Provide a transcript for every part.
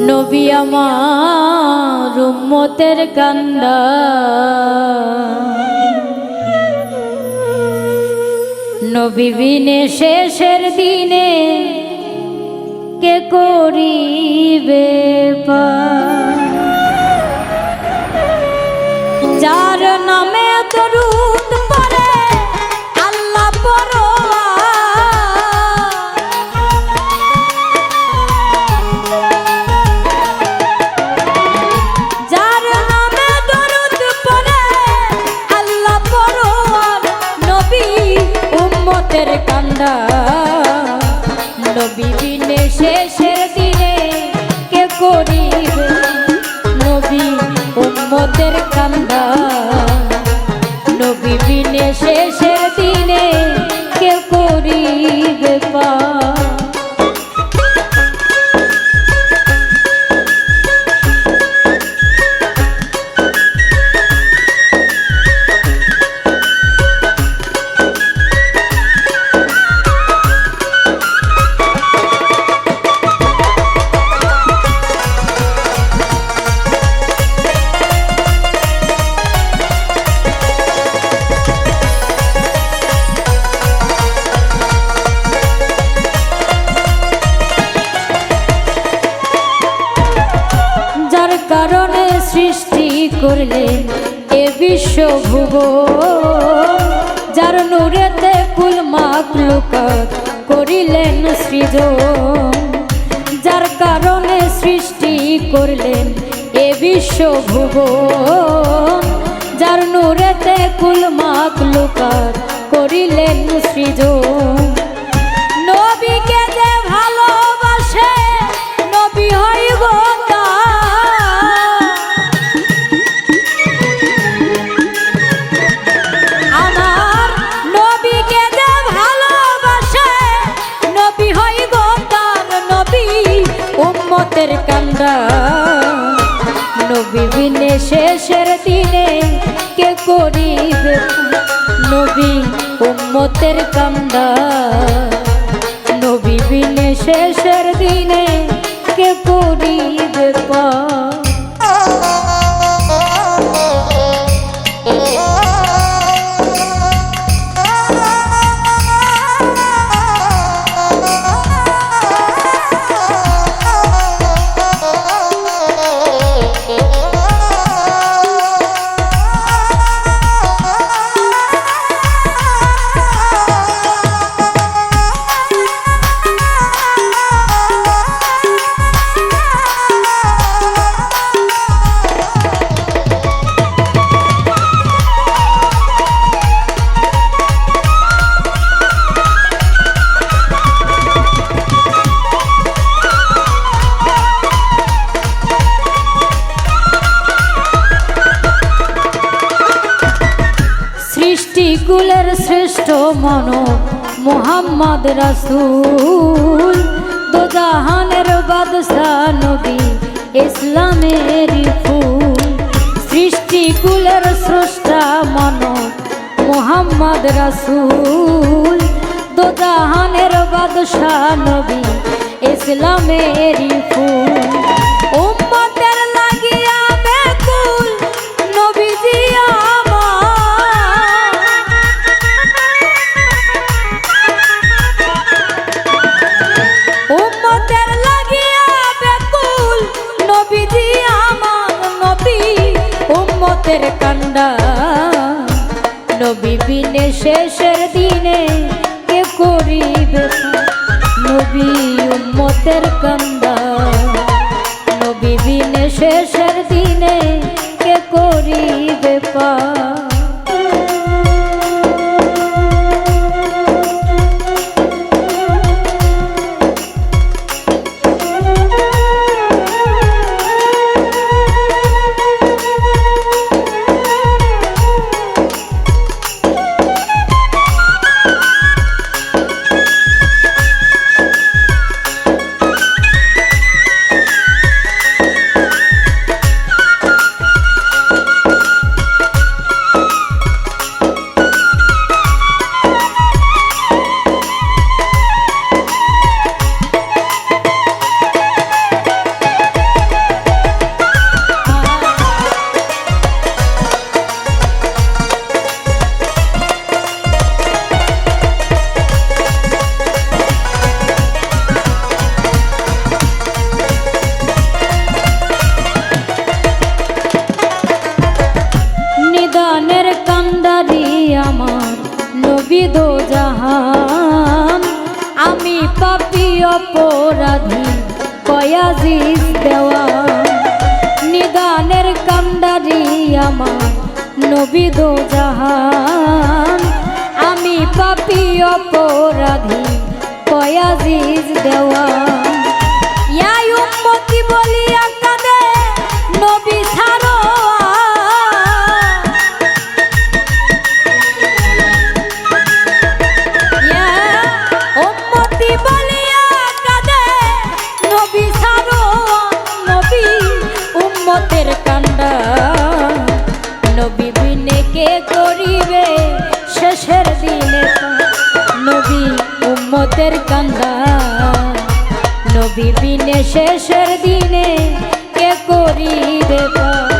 নবী আমার উম্মতের কান্দা নবী বিনে শেষের দিনে কে করিবে পার? উম্মতের কান্দা। নবী বিনে শেষের দিনে কে করিবে? নবী উম্মতের কান্দা। নবী বিনে শেষের দিনে করলেন এ বিশ্ব ভুব যার নূরেতে কুল মাকলুকাত করিলেন সৃজন। যার কারণে সৃষ্টি করলেন এ বিশ্ব ভুব যার নূরেতে কুল মাকলুকাত করিলেন সৃজন। কান্দা। নবী বিনে শেষের দিনে কে করিবে? নবী উম্মতের কান্দা। নবী বিনে শেষের দিনে মন মোহাম্মদ রাসূল। দোজাহানের বাদশাহ নবী ইসলামের ফুল। সৃষ্টিকুলের স্রষ্টা মন মোহাম্মদ রাসূল। দোজাহানের বাদশাহ নবী ইসলামের ফুল। নবী শেষের দিনে কে করিবে নবী উম্মতের কান্দা নবী বিনে শেষের দিনে অপরাধী কয়াজিস দেওয়া। নিদানের কান্ডারি আমার নবী দো জাহান। আমি পাপি অপরাধী কয়াজিস দেওয়া। উম্মতের কান্দা নবী বিনে শেষের দিনে কে করিবে পার?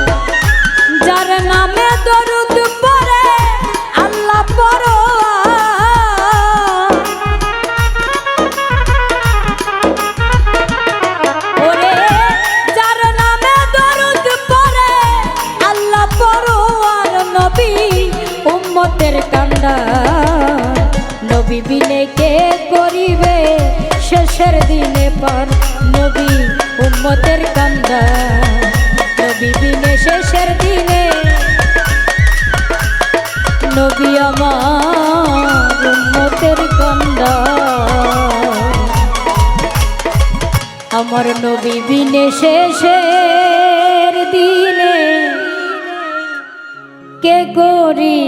উম্মতের কান্দা। নবী বিনে শেষের দিনে। নবী আমার উম্মতের কান্দা। আমার নবী বিনে শেষের দিনে। কে করি